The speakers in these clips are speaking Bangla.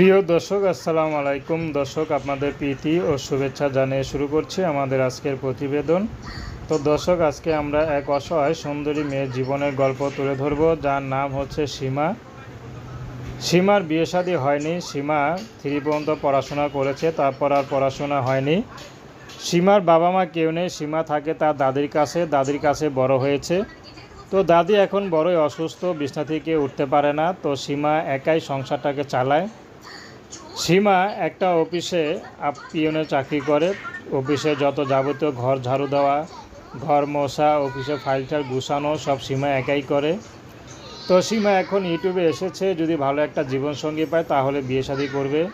প্রিয় দর্শক, আসসালামু আলাইকুম। দর্শক, আপনাদের প্রীতি ও শুভেচ্ছা জানিয়ে শুরু করছি আমাদের আজকের প্রতিবেদন। তো দর্শক, আজকে আমরা এক অসহায় সুন্দরী মেয়ের জীবনের গল্প তুলে ধরব, যার নাম হচ্ছে সীমা। সীমার বিয়ে শাদী হয়নি, সীমা থ্রি পর্যন্ত পড়াশোনা করেছে, তারপর আর পড়াশোনা হয়নি। সীমার বাবা মা কেউ নেই, সীমা থাকে তার দাদির কাছে দাদির কাছে বড় হয়েছে। তো দাদি এখন বড়ই অসুস্থ, বিছনা থেকে উঠতে পারে না। তো সীমা একাই সংসারটাকে চালায়। সীমা একটা অফিসে আপ- চাকরি করে। অফিসে যত যাবতীয় ঘর ঝাড়ু দেওয়া, ঘর মশা, অফিসে ফাইলটার গুছানো, সব সীমা একাই করে। তো সীমা এখন ইউটিউবে এসেছে, যদি ভালো একটা জীবনসঙ্গী পায় তাহলে বিয়ে শাদী করবে।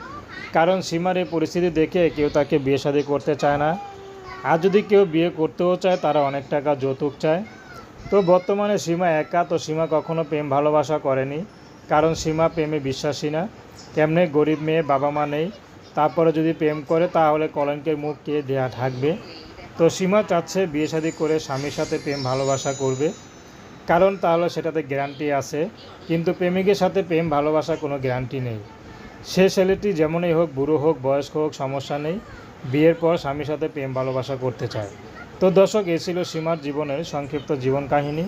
কারণ সীমার এই পরিস্থিতি দেখে কেউ তাকে বিয়ে শাদী করতে চায় না। আর যদি কেউ বিয়ে করতেও চায়, তারা অনেক টাকা যৌতুক চায়। তো বর্তমানে সীমা একা, তো সীমা কখনো প্রেম ভালোবাসা করেনি। কারণ সীমা প্রেমে বিশ্বাসী না। কেমনে গরিব মেয়ে, বাবা মা নেই। তারপরে যদি প্রেম করে, তাহলে কলঙ্কের মুখ কে দেয়া ঢাকবে? তো সীমা চাচ্ছে বিয়ে শাদী করে স্বামীর সাথে প্রেম, ভালোবাসা করবে। কারণ তাহলে সেটাতে গ্যারান্টি আছে। কিন্তু প্রেমিকের সাথে প্রেম, ভালোবাসা কোনো গ্যারান্টি নেই। সে ছেলেটি যেমনই হোক, বুড়ো হোক, বয়স্ক হোক, সমস্যা নেই। বিয়ের পর স্বামীর সাথে প্রেম, ভালোবাসা করতে চায়। তো দর্শক, এ ছিল সীমার জীবনের সংক্ষিপ্ত জীবন কাহিনী।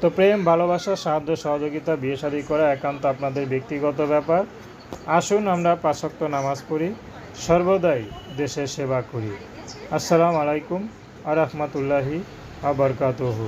তো প্রেম, ভালোবাসা, সাহায্য, সহযোগিতা, বিয়ে শাদী করা একান্ত আপনাদের ব্যক্তিগত ব্যাপার। আসুন আমরা পাশক্ত নামাজ পড়ি সর্বদাই দেশের সেবা করি। আসসালামু আলাইকুম আ রহমতুল্লাহি আবরকাতহু